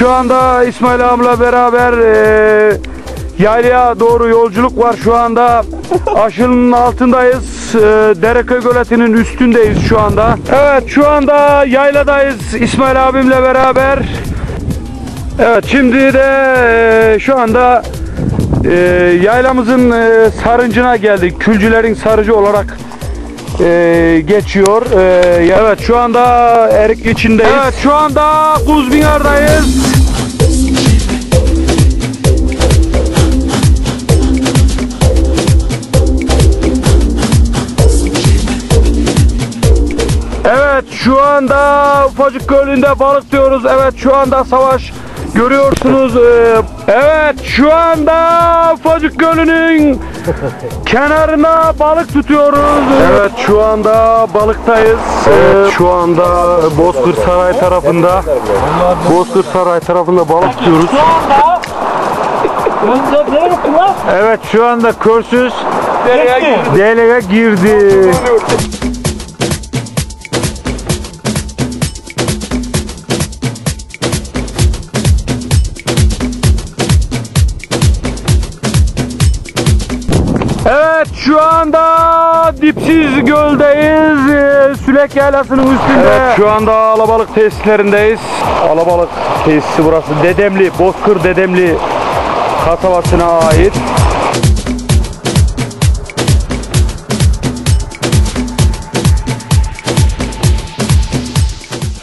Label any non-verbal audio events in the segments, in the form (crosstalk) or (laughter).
şu anda İsmail abimle beraber e, yaylaya doğru yolculuk var şu anda. Aşının altındayız. E, Dereköy göletinin üstündeyiz şu anda. Evet şu anda yayladayız İsmail abimle beraber. Evet şimdi de e, şu anda e, yaylamızın e, sarıncına geldik. Külcülerin sarıcı olarak e, geçiyor. E, evet şu anda erik içindeyiz. Evet şu anda Kuzbinar'dayız. Evet şu anda ufacık gölünde balık diyoruz. Evet şu anda savaş görüyorsunuz. Ee, evet şu anda ufacık gölünün (laughs) kenarına balık tutuyoruz. Evet şu anda balıktayız. Evet, şu anda Bozkır Saray tarafında Bozkır Saray tarafında balık tutuyoruz. Evet şu anda körsüz dereye girdi. Evet şu anda dipsiz göldeyiz. Ee, Sülek Yaylası'nın üstünde. Evet şu anda alabalık tesislerindeyiz. Alabalık tesisi burası. Dedemli, Bozkır Dedemli kasabasına ait.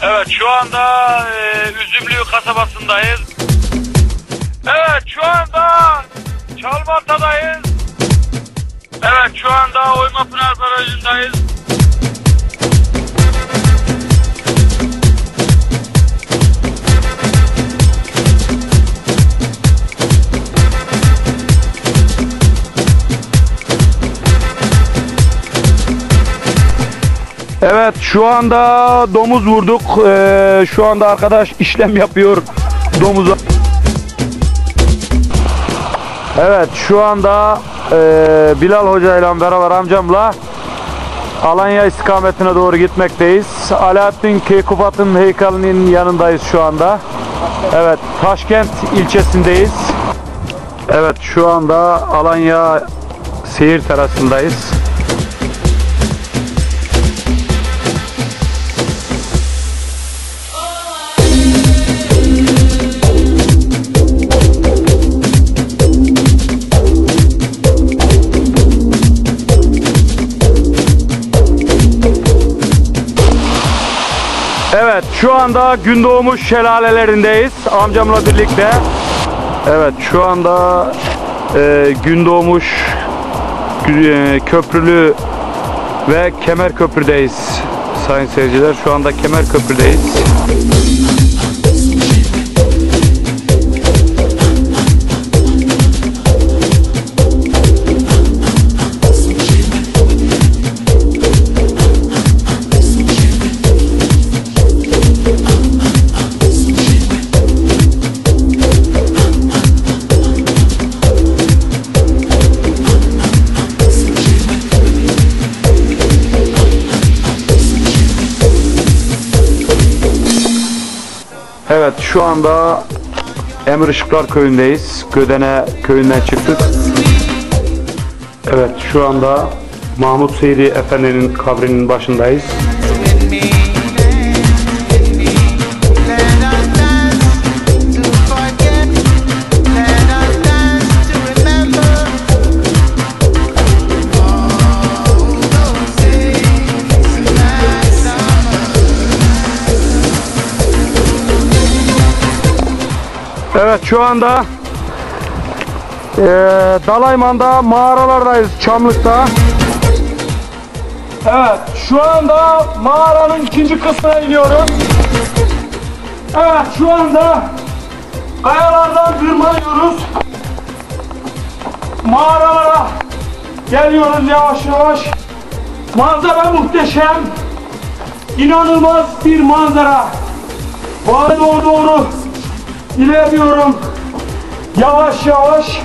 Evet şu anda e, Üzümlü kasabasındayız. Evet şu anda Çalmata'dayız. Evet şu anda Oymapınar Barajı'ndayız. Evet şu anda domuz vurduk. Ee, şu anda arkadaş işlem yapıyor domuza. Evet şu anda e, Bilal Hoca ile beraber amcamla Alanya istikametine doğru gitmekteyiz. Alaaddin Keykubat'ın heykelinin yanındayız şu anda. Evet Taşkent ilçesindeyiz. Evet şu anda Alanya seyir terasındayız. Şu anda Gündoğmuş şelalelerindeyiz amcamla birlikte. Evet şu anda e, Gündoğmuş Gü- e, Köprülü ve Kemer Köprü'deyiz sayın seyirciler. Şu anda Kemer Köprü'deyiz. Evet şu anda Emir Işıklar köyündeyiz. Gödene köyünden çıktık. Evet şu anda Mahmut Seyri Efendi'nin kabrinin başındayız. Evet şu anda eee Dalayman'da mağaralardayız Çamlık'ta. Evet şu anda mağaranın ikinci kısmına iniyoruz. Evet şu anda kayalardan tırmanıyoruz. Mağaralara geliyoruz yavaş yavaş. Manzara muhteşem. İnanılmaz bir manzara. Bana doğru doğru ilerliyorum. Yavaş yavaş